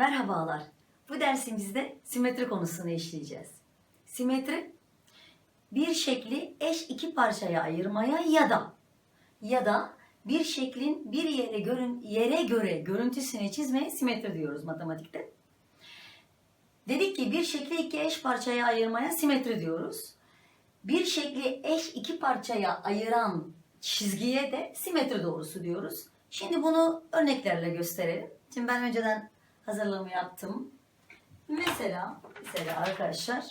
Merhabalar. Bu dersimizde simetri konusunu işleyeceğiz. Simetri bir şekli eş iki parçaya ayırmaya ya da ya da bir şeklin bir yere görün yere göre görüntüsünü çizmeye simetri diyoruz matematikte. Dedik ki bir şekli iki eş parçaya ayırmaya simetri diyoruz. Bir şekli eş iki parçaya ayıran çizgiye de simetri doğrusu diyoruz. Şimdi bunu örneklerle gösterelim. Şimdi ben önceden hazırlığımı yaptım. Mesela, mesela arkadaşlar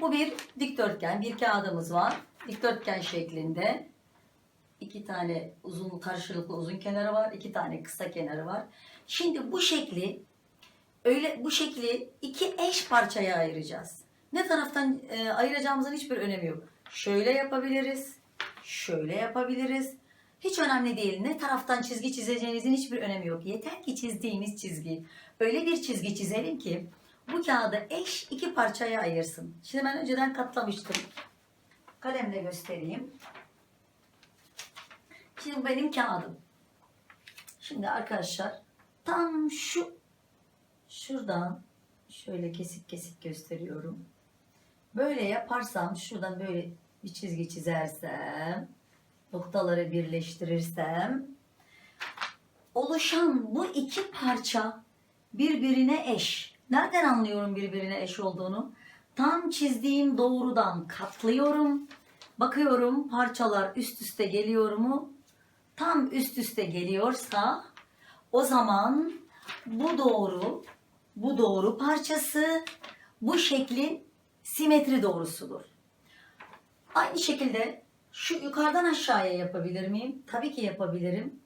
bu bir dikdörtgen, bir kağıdımız var. Dikdörtgen şeklinde iki tane uzun karşılıklı uzun kenarı var, iki tane kısa kenarı var. Şimdi bu şekli öyle bu şekli iki eş parçaya ayıracağız. Ne taraftan e, ayıracağımızın hiçbir önemi yok. Şöyle yapabiliriz, şöyle yapabiliriz. Hiç önemli değil. Ne taraftan çizgi çizeceğinizin hiçbir önemi yok. Yeter ki çizdiğiniz çizgi öyle bir çizgi çizelim ki bu kağıdı eş iki parçaya ayırsın. Şimdi ben önceden katlamıştım. Kalemle göstereyim. Şimdi benim kağıdım. Şimdi arkadaşlar tam şu şuradan şöyle kesik kesik gösteriyorum. Böyle yaparsam şuradan böyle bir çizgi çizersem noktaları birleştirirsem oluşan bu iki parça birbirine eş. Nereden anlıyorum birbirine eş olduğunu? Tam çizdiğim doğrudan katlıyorum. Bakıyorum parçalar üst üste geliyor mu? Tam üst üste geliyorsa o zaman bu doğru, bu doğru parçası bu şeklin simetri doğrusudur. Aynı şekilde şu yukarıdan aşağıya yapabilir miyim? Tabii ki yapabilirim.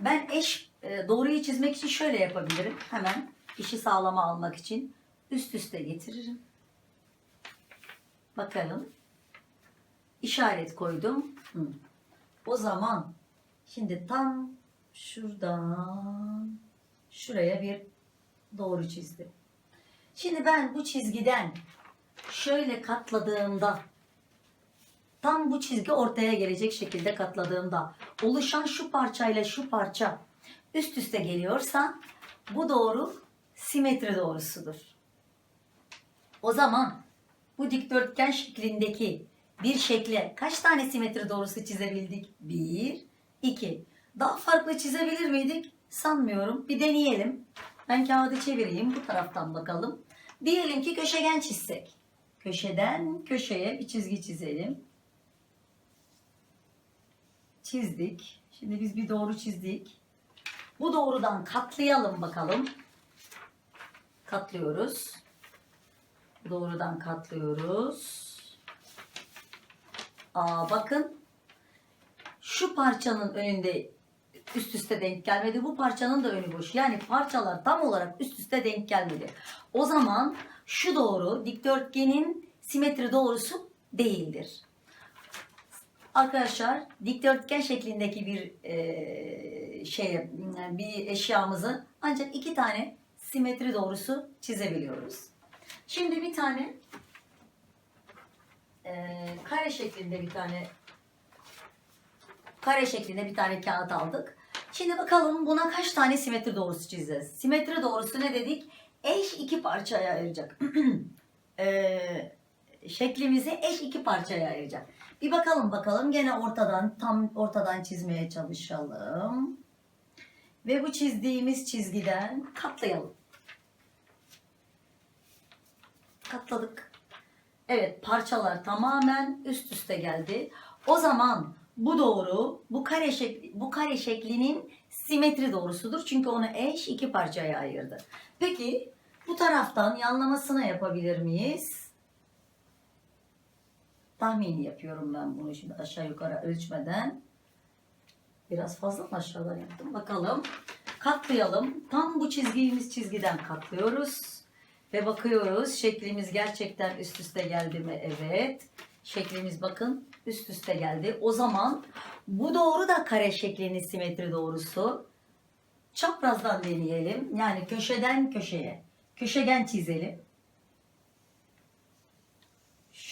Ben eş e, doğruyu çizmek için şöyle yapabilirim. Hemen işi sağlama almak için üst üste getiririm. Bakalım. İşaret koydum. O zaman şimdi tam şuradan şuraya bir doğru çizdim. Şimdi ben bu çizgiden şöyle katladığımda tam bu çizgi ortaya gelecek şekilde katladığımda oluşan şu parçayla şu parça üst üste geliyorsa bu doğru simetri doğrusudur. O zaman bu dikdörtgen şeklindeki bir şekle kaç tane simetri doğrusu çizebildik? Bir, iki. Daha farklı çizebilir miydik? Sanmıyorum. Bir deneyelim. Ben kağıdı çevireyim. Bu taraftan bakalım. Diyelim ki köşegen çizsek. Köşeden köşeye bir çizgi çizelim. Çizdik. Şimdi biz bir doğru çizdik. Bu doğrudan katlayalım bakalım. Katlıyoruz. Doğrudan katlıyoruz. Aa bakın. Şu parçanın önünde üst üste denk gelmedi. Bu parçanın da önü boş. Yani parçalar tam olarak üst üste denk gelmedi. O zaman şu doğru dikdörtgenin simetri doğrusu değildir. Arkadaşlar dikdörtgen şeklindeki bir e, şey bir eşyamızı ancak iki tane simetri doğrusu çizebiliyoruz. Şimdi bir tane e, kare şeklinde bir tane kare şeklinde bir tane kağıt aldık. Şimdi bakalım buna kaç tane simetri doğrusu çizeceğiz. Simetri doğrusu ne dedik? Eş iki parçaya ayıracak. e, şeklimizi eş iki parçaya ayıracak. Bir bakalım bakalım gene ortadan tam ortadan çizmeye çalışalım. Ve bu çizdiğimiz çizgiden katlayalım. Katladık. Evet parçalar tamamen üst üste geldi. O zaman bu doğru bu kare şekli, bu kare şeklinin simetri doğrusudur. Çünkü onu eş iki parçaya ayırdı. Peki bu taraftan yanlamasını yapabilir miyiz? Tahmini yapıyorum ben bunu şimdi aşağı yukarı ölçmeden. Biraz fazla mı aşağıdan yaptım? Bakalım. Katlayalım. Tam bu çizgimiz çizgiden katlıyoruz. Ve bakıyoruz şeklimiz gerçekten üst üste geldi mi? Evet. Şeklimiz bakın üst üste geldi. O zaman bu doğru da kare şeklinin simetri doğrusu. Çaprazdan deneyelim. Yani köşeden köşeye. Köşegen çizelim.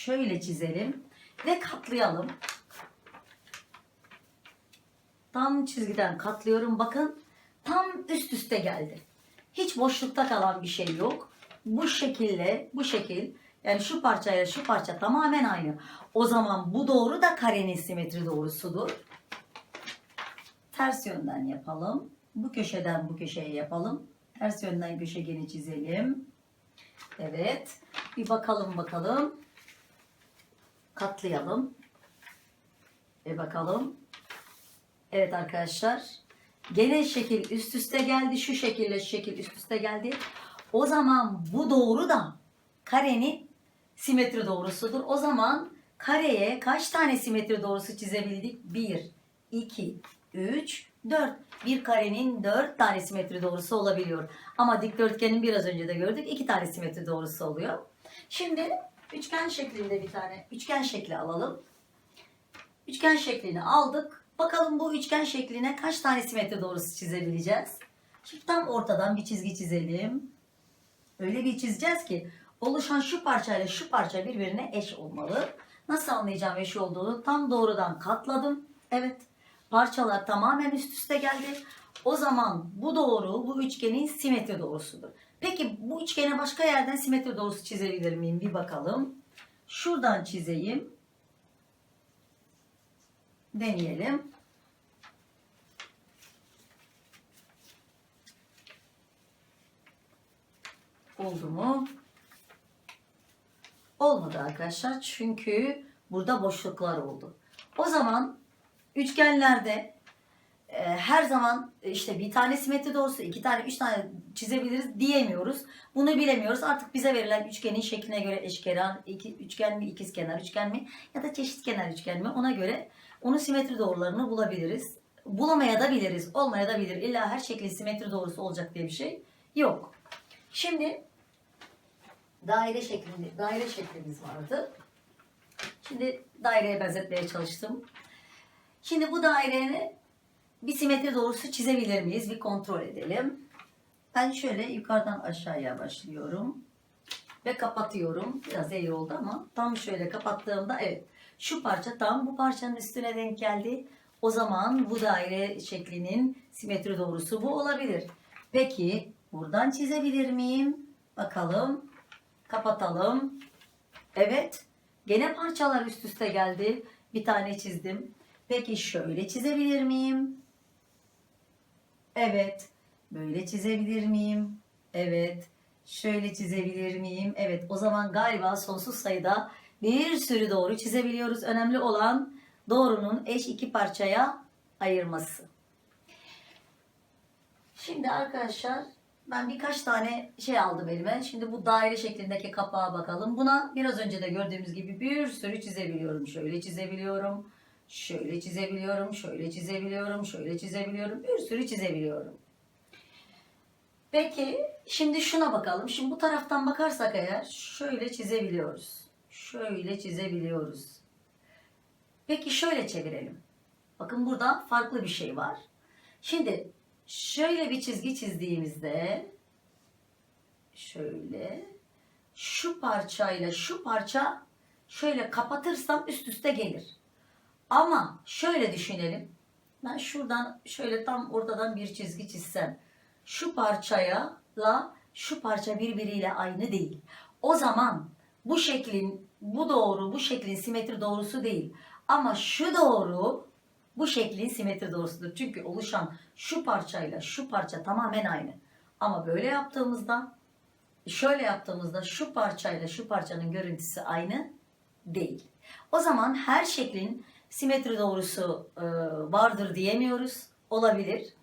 Şöyle çizelim ve katlayalım. Tam çizgiden katlıyorum. Bakın tam üst üste geldi. Hiç boşlukta kalan bir şey yok. Bu şekilde, bu şekil yani şu parçayla şu parça tamamen aynı. O zaman bu doğru da karenin simetri doğrusudur. Ters yönden yapalım. Bu köşeden bu köşeye yapalım. Ters yönden köşegeni çizelim. Evet. Bir bakalım bakalım. Katlayalım. Ve bakalım. Evet arkadaşlar. Gene şekil üst üste geldi. Şu şekilde şekil üst üste geldi. O zaman bu doğru da karenin simetri doğrusudur. O zaman kareye kaç tane simetri doğrusu çizebildik? 1, 2, 3, 4. Bir karenin 4 tane simetri doğrusu olabiliyor. Ama dikdörtgenin biraz önce de gördük 2 tane simetri doğrusu oluyor. Şimdi üçgen şeklinde bir tane üçgen şekli alalım. Üçgen şeklini aldık. Bakalım bu üçgen şekline kaç tane simetri doğrusu çizebileceğiz? Şimdi tam ortadan bir çizgi çizelim. Öyle bir çizeceğiz ki oluşan şu parçayla şu parça birbirine eş olmalı. Nasıl anlayacağım eş olduğunu? Tam doğrudan katladım. Evet. Parçalar tamamen üst üste geldi. O zaman bu doğru bu üçgenin simetri doğrusudur. Peki bu üçgene başka yerden simetri doğrusu çizebilir miyim? Bir bakalım. Şuradan çizeyim. Deneyelim. Oldu mu? Olmadı arkadaşlar. Çünkü burada boşluklar oldu. O zaman üçgenlerde e, her zaman e, işte bir tane simetri doğrusu, iki tane, üç tane çizebiliriz diyemiyoruz. Bunu bilemiyoruz. Artık bize verilen üçgenin şekline göre eşkenar, iki, üçgen mi, ikizkenar üçgen mi ya da çeşitkenar üçgen mi ona göre onun simetri doğrularını bulabiliriz. Bulamaya da biliriz, olmaya da bilir. İlla her şeklin simetri doğrusu olacak diye bir şey yok. Şimdi daire şeklinde daire şeklimiz vardı. Şimdi daireye benzetmeye çalıştım. Şimdi bu daireni bir simetri doğrusu çizebilir miyiz? Bir kontrol edelim. Ben şöyle yukarıdan aşağıya başlıyorum. Ve kapatıyorum. Biraz eğri oldu ama tam şöyle kapattığımda evet. Şu parça tam bu parçanın üstüne denk geldi. O zaman bu daire şeklinin simetri doğrusu bu olabilir. Peki buradan çizebilir miyim? Bakalım. Kapatalım. Evet. Gene parçalar üst üste geldi. Bir tane çizdim. Peki şöyle çizebilir miyim? Evet. Böyle çizebilir miyim? Evet. Şöyle çizebilir miyim? Evet. O zaman galiba sonsuz sayıda bir sürü doğru çizebiliyoruz. Önemli olan doğrunun eş iki parçaya ayırması. Şimdi arkadaşlar ben birkaç tane şey aldım elime. Şimdi bu daire şeklindeki kapağa bakalım. Buna biraz önce de gördüğümüz gibi bir sürü çizebiliyorum. Şöyle çizebiliyorum. Şöyle çizebiliyorum. Şöyle çizebiliyorum. Şöyle çizebiliyorum. Bir sürü çizebiliyorum. Peki şimdi şuna bakalım. Şimdi bu taraftan bakarsak eğer şöyle çizebiliyoruz. Şöyle çizebiliyoruz. Peki şöyle çevirelim. Bakın burada farklı bir şey var. Şimdi şöyle bir çizgi çizdiğimizde şöyle şu parçayla şu parça şöyle kapatırsam üst üste gelir. Ama şöyle düşünelim. Ben şuradan şöyle tam ortadan bir çizgi çizsem şu parçaya la şu parça birbiriyle aynı değil. O zaman bu şeklin bu doğru bu şeklin simetri doğrusu değil. Ama şu doğru bu şeklin simetri doğrusudur. Çünkü oluşan şu parçayla şu parça tamamen aynı. Ama böyle yaptığımızda şöyle yaptığımızda şu parçayla şu parçanın görüntüsü aynı değil. O zaman her şeklin simetri doğrusu e, vardır diyemiyoruz. Olabilir.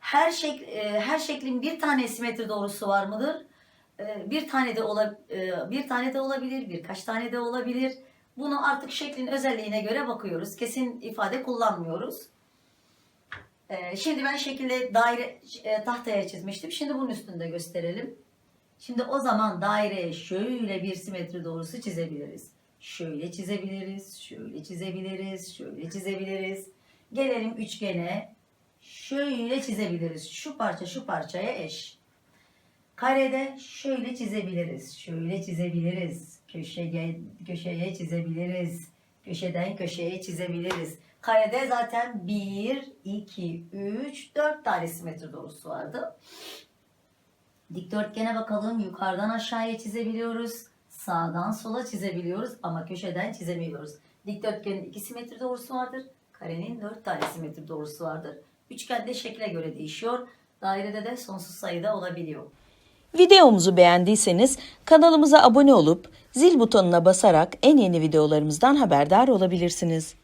Her şek e, her şeklin bir tane simetri doğrusu var mıdır? E, bir tane de ola, bir tane de olabilir, birkaç tane de olabilir. Bunu artık şeklin özelliğine göre bakıyoruz. Kesin ifade kullanmıyoruz. Şimdi ben şekilde daire tahtaya çizmiştim. Şimdi bunun üstünde gösterelim. Şimdi o zaman daireye şöyle bir simetri doğrusu çizebiliriz. Şöyle çizebiliriz, şöyle çizebiliriz, şöyle çizebiliriz. Gelelim üçgene. Şöyle çizebiliriz. Şu parça şu parçaya eş. Karede şöyle çizebiliriz. Şöyle çizebiliriz. Köşeye, köşeye çizebiliriz. Köşeden köşeye çizebiliriz. Karede zaten 1, 2, 3, 4 tane simetri doğrusu vardı. Dikdörtgene bakalım. Yukarıdan aşağıya çizebiliyoruz. Sağdan sola çizebiliyoruz ama köşeden çizemiyoruz. Dikdörtgenin iki simetri doğrusu vardır. Karenin dört tane simetri doğrusu vardır. Üçgende şekle göre değişiyor. Dairede de sonsuz sayıda olabiliyor. Videomuzu beğendiyseniz kanalımıza abone olup zil butonuna basarak en yeni videolarımızdan haberdar olabilirsiniz.